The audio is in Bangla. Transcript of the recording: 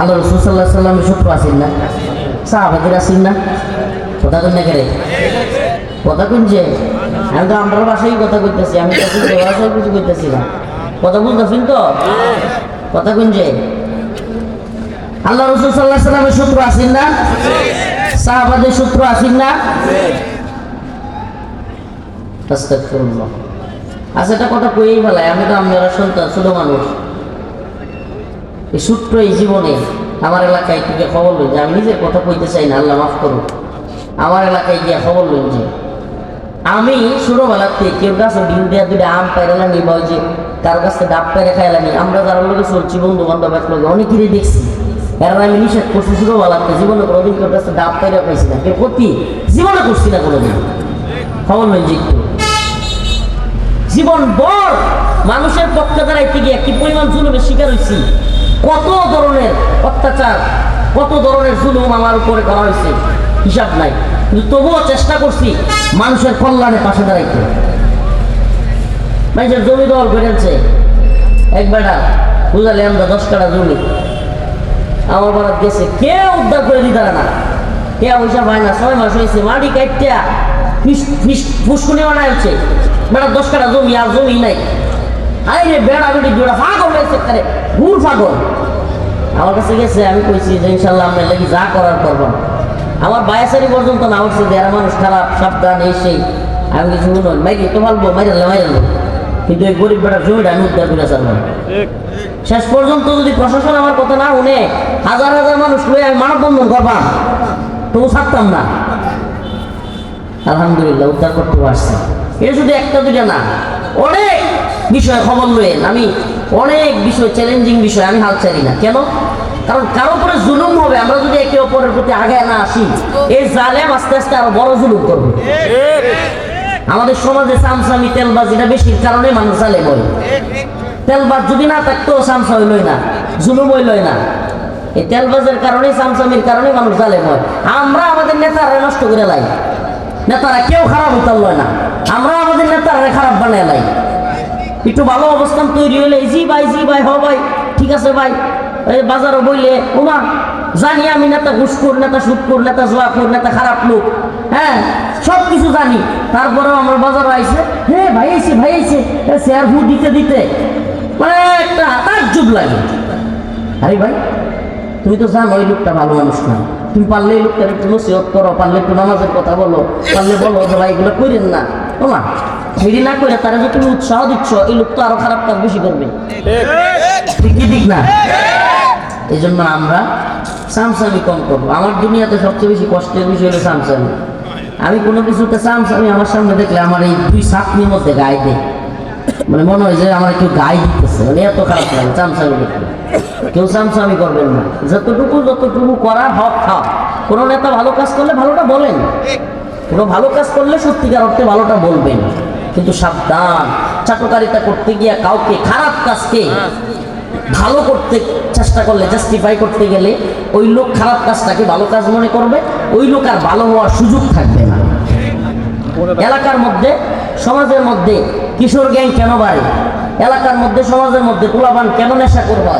আল্লাহ রসুল সাল্লাহ সাল্লামের শত্রু আসেন না? সাহাবাদের আসেন না? কথা কই না কথা কইছে আমি তো আমরা বাসায় কথা কইতেছি, আমি তো কিন্তু বাসায় কিছু কইতেছি না। কথা বুঝতেছেন তো? কথা কইছে আল্লাহ রসুল সাল্লাহ সাল্লামের শত্রু আসেন না? সাহাবাদের শত্রু আসেন না? আচ্ছা এটা কথা কইই ফেলাই, আমি তো আপনারা সন্তান, ছোট মানুষ। এই সূত্র এই জীবনে আমার এলাকায় থেকে খবর লই যে আমি নিজের কথা কইতে চাই না, আল্লাহ মাফ করুন আমার এলাকায় গিয়ে খবর লই যে, আমি ছোটবেলাতে কেউ গাছে ডিম দেওয়া দুটো আম পাইরালাম ওই যে কারও কাছে ডাব পাইরে খাইলানি আমরা যারা লোকে চলছি বন্ধু বান্ধব এক লোকে অনেকেরই দেখছি। এরা আমি নিষেধ করছি ছোটবেলাতে, জীবনে কোনোদিন কেউ কাছে ডাব পাইরে পাইছি না। কেউ ক্ষতি জীবনে করছি না কোনোদিন। খবর লই যে জীবন বর মানুষের পক্ষে দাঁড়াইতে গিয়ে কি পরিমাণ জুলুমের শিকার হয়েছি কত ধরনের অত্যাচার, কত ধরনের জুলুম আমার উপরে করা হয়েছে? হিসাব নাই। কিন্তু তবুও চেষ্টা করছি মানুষের কল্যাণে পাশে দাঁড়াইতে। মানুষের জমি দল বেড়েছে এক বেটা বুঝালে আমরা দশ কাটা জমি। আমার বাড়াত গেছে কে উদ্ধার করে দিতে না। কে পয়সা পায় না, ছয় মাস হয়েছে, মাটি ফিস ফুসকুনি বানায় হচ্ছে বেড়া দশ কাটা জমি, আর জমি নাই। আরে বেড়া বেড়ি জোড়া পাগল হয়েছে তারে গুড় পাগল। আমার কাছে গেছে, আমি কইছি যে ইনশাল্লাহ আমি লাগি যা করার করবেন আমার বায়াসারি পর্যন্ত না উঠছে, যে এরা মানুষ খারাপ, সাবধান, এই সেই। আমি কিছু শুনুন মাইরি তো ভালবো মাইরালে মাইরালো কিন্তু এই গরিব বেড়া জমিটা আমি উদ্ধার করে চালবো শেষ পর্যন্ত যদি প্রশাসন আমার কথা না শুনে, হাজার হাজার মানুষ লয়ে আমি মানববন্ধন করবাম তবু ছাড়তাম না। আলহামদুলিল্লাহ, উদ্ধার করতে পারছি। এটা শুধু একটা দুটা না, অনেক বিষয় খবর লয়েন আমি অনেক বিষয় চ্যালেঞ্জিং বিষয়, আমি হাল ছাড়ি না। কেন? কারণ কারও উপরে জুলুম হবে, আমরা যদি একে অপরের প্রতি আগে না আসি, এই জালেম আস্তে আস্তে আরও বড় জুলুম করবে। আমাদের সমাজে সামসামি তেলবাজ এটা বেশির কারণে মানুষ জালেম হয়। তেলবাজ যদি না থাকতো, সামসা হইলই না, জুলুম হইলই না। এই তেলবাজের কারণে, সামসামির কারণে মানুষ জালেম হয়। আমরা আমাদের নেতারা নষ্ট করে লাই। নেতারা কেউ খারাপ লয় না। আমরা আমাদের নেতারা খারাপ বানায় লাই। একটু ভালো অবস্থান তৈরি হলে জি ভাই জি ভাই, হ ভাই, ঠিক আছে ভাই। এই বাজারও বইলে ওমা জানি আমি নেতা ঘুষখোর, নেতা সুদখোর, নেতা জোয়াখোর, নেতা খারাপ লোক হ্যাঁ সব কিছু জানি। তারপরেও আমার বাজারও আইসে হ্যাঁ ভাই, আইছে ভাই, আইছে। শেয়ার ফুড দিতে দিতে মানে একটা তাজ্জুব লাগে। আরে ভাই, তুমি তো জানো ওই লোকটা ভালো মানুষ না। তুমি পারলে এই লোকটার একটু নসিহত করো, পারলে একটু নামাজের কথা বলো, পারলে বলো ভাই এগুলো করেন না। তোমা ফিরি না করে তারা যে তুমি উৎসাহ দিচ্ছ, এই লোক তো আরও খারাপ কাজ বেশি করবে। ঠিক ঠিক না? এই জন্য আমরা সামসামি কম করব। আমার দুনিয়াতে সবচেয়ে বেশি কষ্টের বিষয় হলো সামসামি। আমি কোনো কিছুতে সামসামি আমার সামনে দেখলে আমার এই দুই সাপনির মধ্যে গায়ে দেয়। মানে মনে হয় যে আমার কেউ গায়ে দিতেছে। মানে এত খারাপ লাগে চামচামি দেখলে কেউ চামচামি করবেন না। যতটুকু যতটুকু করার হক খাও। কোনো নেতা ভালো কাজ করলে ভালোটা বলেন। কোনো ভালো কাজ করলে সত্যিকার অর্থে ভালোটা বলবেন। কিন্তু সাবধান। চাটকারিতা করতে গিয়ে কাউকে খারাপ কাজকে ভালো করতে চেষ্টা করলে জাস্টিফাই করতে গেলে ওই লোক খারাপ কাজটাকে ভালো কাজ মনে করবে, ওই লোক আর ভালো হওয়ার সুযোগ থাকবে না। এলাকার মধ্যে, সমাজের মধ্যে কিশোর গ্যাং কেন বাড়ে? এলাকার মধ্যে, সমাজের মধ্যে পোলাপান কেন নেশা করবা